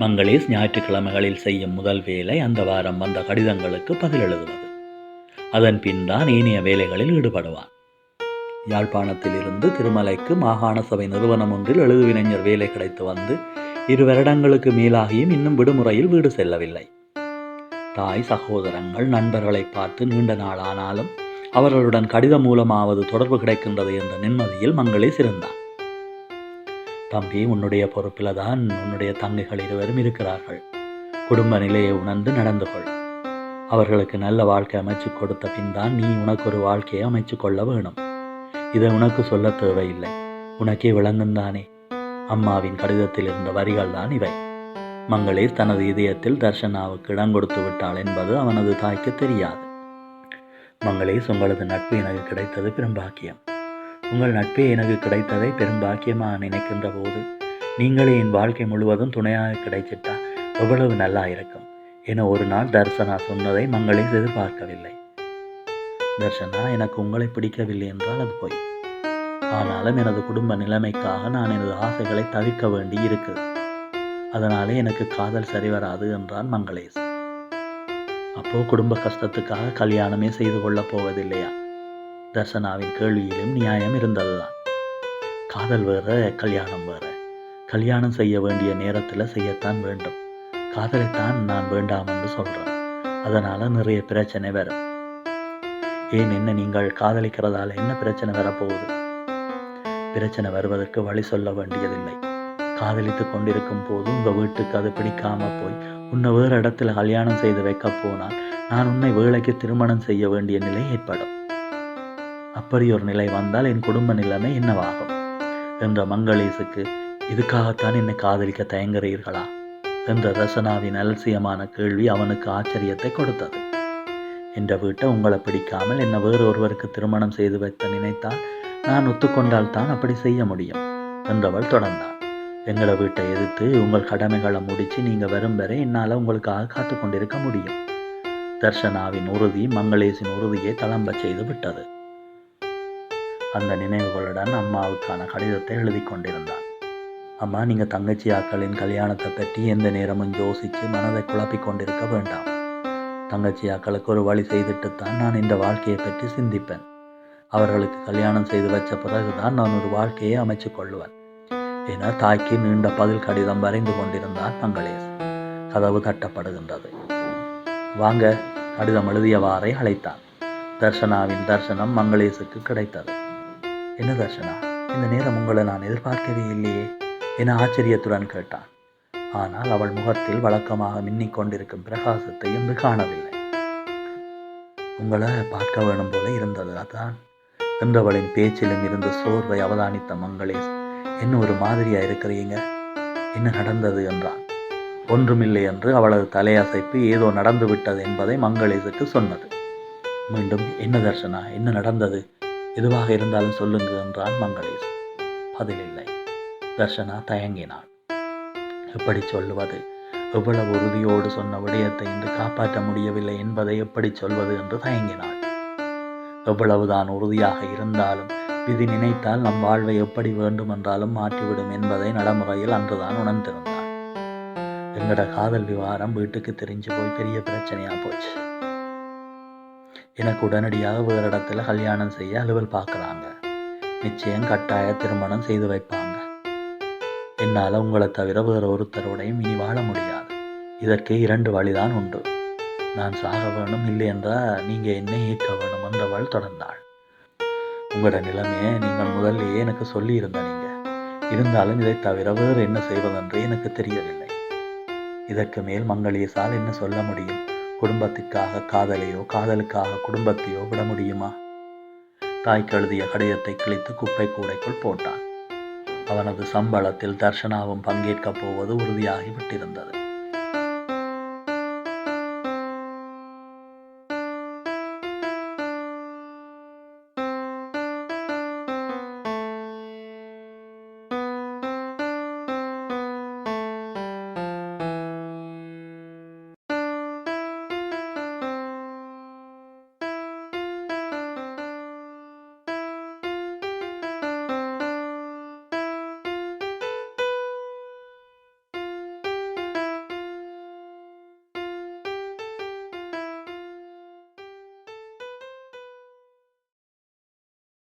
மங்களேஷ் ஞாயிற்றுக்கிழமைகளில் செய்யும் முதல் வேலை அந்த வாரம் வந்த கடிதங்களுக்கு பதில் எழுதுவது. அதன் பின் தான் ஏனைய வேலைகளில் ஈடுபடுவான். யாழ்ப்பாணத்திலிருந்து திருமலைக்கு மாகாண சபை நிறுவனம் ஒன்றில் எழுதுவினைஞர் வேலை கிடைத்து வந்து இரு வருடங்களுக்கு மேலாகியும் இன்னும் விடுமுறையில் வீடு செல்லவில்லை. தாய் சகோதரங்கள் நண்பர்களை பார்த்து நீண்ட நாள் ஆனாலும் அவர்களுடன் கடிதம் மூலமாவது தொடர்பு கிடைக்கின்றது என்ற நிம்மதியில் மங்களேஷ் இருந்தான். தம்பி உன்னுடைய பொறுப்பில் தான் உன்னுடைய தங்கைகள் இருவரும் இருக்கிறார்கள். குடும்ப நிலையை உணர்ந்து நடந்து கொள். அவர்களுக்கு நல்ல வாழ்க்கை அமைச்சு கொடுத்த பின் தான் நீ உனக்கு ஒரு வாழ்க்கையை அமைச்சு கொள்ள வேணும். இதை உனக்கு சொல்ல தேவையில்லை. உனக்கே விளங்கும் தானே. அம்மாவின் கடிதத்தில் இருந்த வரிகள் தான் இவை. மங்களிர் தனது இதயத்தில் தர்ஷனாவுக்கு இடம் கொடுத்து விட்டாள் என்பது அவனது தாய்க்கு தெரியாது. மங்களேஷ் உங்களது நட்பு எனக்கு கிடைத்தது பெரும்பாக்கியம் உங்கள் நட்பே எனக்கு கிடைத்ததை பெரும்பாக்கியமாக நினைக்கின்ற போது நீங்களே என் வாழ்க்கை முழுவதும் துணையாக கிடைச்சிட்டா எவ்வளவு நல்லா இருக்கும் என ஒரு நாள் தர்சனா சொன்னதை மங்களேஷ் எதிர்பார்க்கவில்லை. தர்ஷனா எனக்கு உங்களை பிடிக்கவில்லை என்றால் அது போய். ஆனாலும் எனது குடும்ப நிலைமைக்காக நான் எனது ஆசைகளை தவிர்க்க வேண்டி இருக்குது. அதனாலே எனக்கு காதல் சரிவராது என்றான் மங்களேஷ் அப்போ குடும்ப கஷ்டத்துக்காக கல்யாணமே செய்து கொள்ளப் போவதில்லையா? தர்சனாவின் கேள்வியிலும் நியாயம் இருந்ததுதான். காதல் வேற கல்யாணம் வேற. கல்யாணம் செய்ய வேண்டிய நேரத்தில் செய்யத்தான் வேண்டும். காதலைத்தான் நான் வேண்டாம் என்று சொல்கிறேன் அதனால் நிறைய பிரச்சனை வரும். ஏன் என்ன நீங்கள் காதலிக்கிறதால என்ன பிரச்சனை வரப்போகுது? பிரச்சனை வருவதற்கு வழி சொல்ல வேண்டியதில்லை. காதலித்து கொண்டிருக்கும் போது உங்கள் வீட்டுக்கு அது பிடிக்காம போய் உன்னை வேறு இடத்துல கல்யாணம் செய்து வைக்க போனால் நான் உன்னை வேலைக்கு திருமணம் செய்ய வேண்டிய நிலை ஏற்படும். அப்படி ஒரு நிலை வந்தால் என் குடும்ப நிலைமை என்னவாகும்? என்ற மங்களேசுக்கு இதுக்காகத்தான் என்னை காதலிக்க தயங்குறீர்களா என்ற ரசனாவின் அலட்சியமான கேள்வி அவனுக்கு ஆச்சரியத்தை கொடுத்தது. என்ற வீட்டை உங்களை பிடிக்காமல் என்னை வேறு ஒருவருக்கு திருமணம் செய்து வைத்த நினைத்தால் நான் ஒத்துக்கொண்டால் தான் அப்படி செய்ய முடியும் என்றவள் தொடர்ந்தாள். எங்களை வீட்டை எதிர்த்து உங்கள் கடமைகளை முடித்து நீங்கள் வரும் வரை என்னால் உங்களுக்காக காத்து கொண்டிருக்க முடியும் தர்ஷனாவின் உறுதி மங்களேஷின் உறுதியை தளம்ப செய்து விட்டது. அந்த நினைவுகளுடன் அம்மாவுக்கான கடிதத்தை எழுதி கொண்டிருந்தான். அம்மா நீங்கள் தங்கச்சி ஆக்களின் கல்யாணத்தை பற்றி எந்த நேரமும் யோசித்து மனதை குழப்பிக் கொண்டிருக்க வேண்டாம். தங்கச்சி ஆக்களுக்கு ஒரு வழி செய்துட்டுத்தான் நான் இந்த வாழ்க்கையை பற்றி சிந்திப்பேன். அவர்களுக்கு கல்யாணம் செய்து வச்ச பிறகுதான் நான் ஒரு வாழ்க்கையை அமைச்சு கொள்ளுவேன். என தாய்க்கு நீண்ட பதில் கடிதம் வரைந்து கொண்டிருந்தார் மங்களேஷ் கதவு தட்டப்படுகின்றது. வாங்க கடிதம் எழுதியவாறை அழைத்தான். தர்ஷனாவின் தர்சனம் மங்களேசுக்கு கிடைத்தது. என்ன தர்ஷனா இந்த நேரம் உங்களை நான் எதிர்பார்க்கவே இல்லையே என ஆச்சரியத்துடன் கேட்டான். ஆனால் அவள் முகத்தில் வழக்கமாக மின்னிக் கொண்டிருக்கும் பிரகாசத்தை என்று காணவில்லை. உங்களை பார்க்க வேணும் போல இருந்தது அதான். என்றவளின் பேச்சிலும் இருந்த சோர்வை அவதானித்த மங்களேஷ் என்ன ஒரு மாதிரியா இருக்கிறீங்க? என்ன நடந்தது என்றான். ஒன்றுமில்லை என்று அவளது தலையசைப்பு ஏதோ நடந்து விட்டது என்பதை மங்களேசுக்கு சொன்னது. மீண்டும் என்ன தர்ஷனா என்ன நடந்தது? எதுவாக இருந்தாலும் சொல்லுங்க என்றான் மங்களேஷ். பதிலில்லை. தர்ஷனா தயங்கினாள். எப்படி சொல்லுவது? எவ்வளவு உறுதியோடு சொன்ன விடயத்தை இன்று காப்பாற்ற முடியவில்லை என்பதை எப்படி சொல்வது என்று தயங்கினாள். எவ்வளவுதான் உறுதியாக இருந்தாலும் விதி நினைத்தால் நம் வாழ்வை எப்படி வேண்டுமென்றாலும் மாற்றிவிடும் என்பதை நடைமுறையில் அன்றுதான் உணர்ந்திருந்தாள். எங்கட காதல் விவகாரம் வீட்டுக்கு தெரிஞ்சு போய் பெரிய பிரச்சனையாக போச்சு. எனக்கு உடனடியாக வேறு இடத்துல கல்யாணம் செய்ய அலுவல் பார்க்குறாங்க. நிச்சயம் கட்டாய திருமணம் செய்து வைப்பாங்க. என்னால் உங்களை தவிர வேறு ஒருத்தரோடையும் இனி வாழ முடியாது. இதற்கு இரண்டு வழிதான் உண்டு. நான் சாக வேணும் இல்லை என்றால் நீங்கள் என்னை ஈர்க்க வேணும் என்றவள் தொடர்ந்தாள். உங்களோட நிலைமையை நீங்கள் முதல்லையே எனக்கு சொல்லியிருந்த நீங்கள் இருந்தாலும் இதை தவிர வேறு என்ன செய்வதென்று எனக்கு தெரியவில்லை. இதற்கு மேல் மங்களேசால் என்ன சொல்ல முடியும்? குடும்பத்திற்காக காதலையோ காதலுக்காக குடும்பத்தையோ விட முடியுமா? தாய்க்கு எழுதிய கடிதத்தை கிழித்து குப்பை கூடைக்குள் போட்டான். அவனது சம்பளத்தில் தர்ஷனாவும் பங்கேற்கப் போவது உறுதியாகிவிட்டிருந்தது.